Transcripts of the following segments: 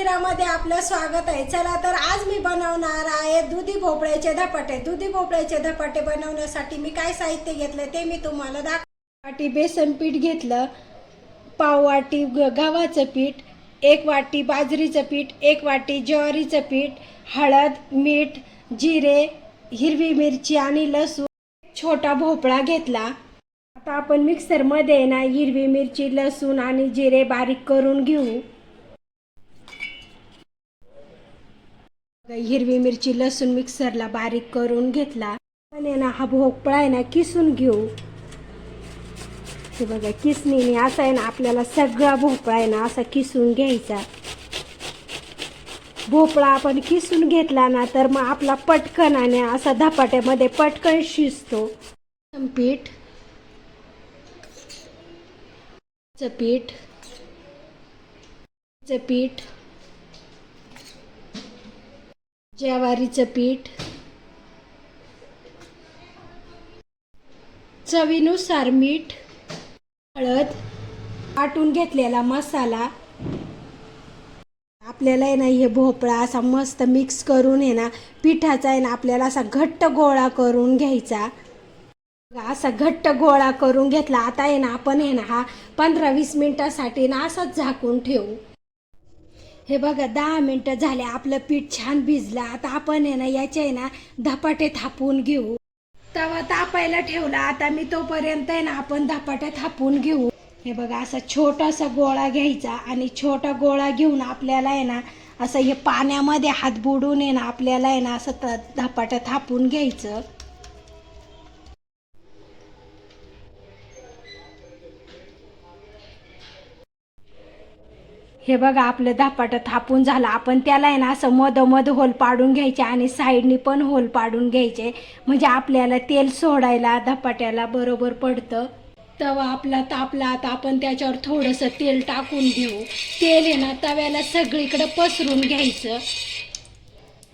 मंदिरामध्ये आपलं स्वागत आहे. चला तर आज मी बनवणार आहे दुधी भोपळ्याचे धपाटे. दुधी भोपळ्याचे धपाटे बनवण्यासाठी मी काय साहित्य घेतलं ते मी तुम्हाला दाख वाटी बेसन पीठ घेतलं. पाव वाटी ग- गव्हाचं पीठ एक वाटी बाजरीचं पीठ एक वाटी ज्वारीचं पीठ हळद मीठ जिरे हिरवी मिरची आणि लसूण. छोटा भोपळा घेतला. आता आपण मिक्सरमध्ये ना हिरवी मिरची लसूण आणि जिरे बारीक करून घेऊ. हिरवी मिरची लसूण मिक्सरला बारीक करून घेतला. पण आहे ना हा भोपळा आहे ना किसून घेऊ. हे बघा किसणीने असं आहे ना आपल्याला सगळा भोपळा आहे ना असा किसून घ्यायचा. भोपळा आपण किसून घेतला ना तर मग आपला पटकन आणि असा धपाट्यामध्ये पटकन शिजतो. पीठ. पीठ पीठ. ज्वारीचं पीठ. चवीनुसार मीठ हळद वाटून घेतलेला मसाला. आपल्याला आहे ना हे भोपळा असा मस्त मिक्स करून आहे ना पिठाचा आहे ना आपल्याला असा घट्ट गोळा करून घ्यायचा. असा घट्ट गोळा करून घेतला. आता आहे ना आपण आहे ना हा पंधरा वीस मिनिटासाठी ना असाच झाकून ठेवू. हे बघा दहा मिनटं झाले आपलं पीठ छान भिजलं. आता आपण आहे ना याचे आहे ना धपाटे थापून घेऊ. तवा तापायला ठेवला. आता मी तोपर्यंत आहे ना आपण धपाटे थापून घेऊ. हे बघा असा छोटासा गोळा घ्यायचा आणि छोटा गोळा घेऊन आपल्याला आहे ना असं हे पाण्यामध्ये हात बुडून आहे ना आपल्याला आहे ना असं त धपाटं थापून घ्यायचं. हे बघा आपलं धपाटं थापून झालं. आपण त्याला आहे ना असं मधोमध होल पाडून घ्यायचे आणि साईडनी पण होल पाडून घ्यायचे. म्हणजे आपल्याला तेल सोडायला धपाट्याला बरोबर पडतं. तवा आपला तापला आता आपण त्याच्यावर थोडंसं तेल टाकून घेऊ. तेल आहे ना तव्याला सगळीकडं पसरून घ्यायचं.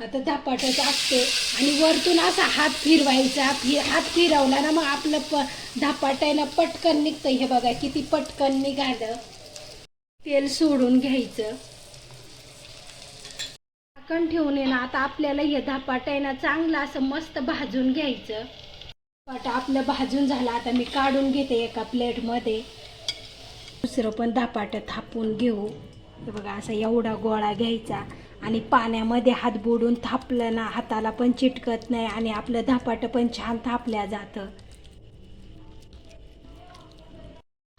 आता धपाटं टाकते आणि वरतून असा हात फिरवायचा. फिर हात फिरवला ना मग आपलं प धपाट आहे ना पटकन निघतं. हे बघा किती पटकन निघालं. तेल सोडून घ्यायचं. झाकण ठेवून आहे ना आता आपल्याला हे धपाट आहे ना चांगलं असं मस्त भाजून घ्यायचं. धपाट आपलं भाजून झालं आता मी काढून घेते एका प्लेटमध्ये. दुसरं पण धपाटं थापून घेऊ. हे बघा असा एवढा गोळा घ्यायचा. आणि पाण्यामध्ये हात बुडून थापलं ना हाताला पण चिटकत नाही आणि आपलं धपाटं पण छान थापल्या जातं.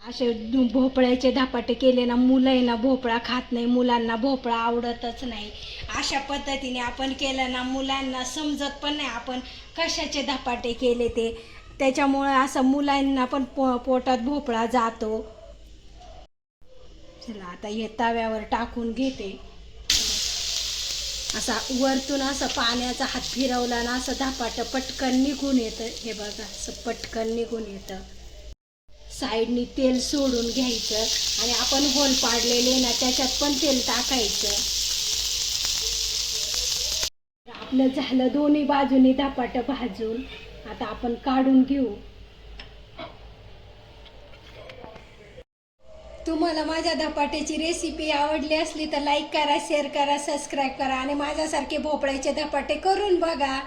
असे भोपळ्याचे धपाटे केले ना मुलं आहे ना भोपळा खात नाही मुलांना भोपळा आवडतच नाही. अशा पद्धतीने आपण केलं ना मुलांना समजत पण नाही आपण कशाचे धपाटे केले ते. त्याच्यामुळं असं मुलांना पण पो पोटात भोपळा जातो. चला आता हे तव्यावर टाकून घेते. असा वरतून असं पाण्याचा हात फिरवला ना असं धपाटं पटकन निघून येतं. हे बघा असं पटकन निघून येतं. साईडनी तेल सोडून घ्यायचं आणि आपण होल पाडलेले ना त्याच्यात पण तेल टाकायचं. आपलं झालं दोन्ही बाजूनी धपाटं भाजून. आता आपण काढून घेऊ. तुम्हाला माझ्या धपाट्याची रेसिपी आवडली असली तर लाईक करा शेअर करा सबस्क्राईब करा आणि माझ्यासारखे भोपळ्याचे धपाटे करून बघा.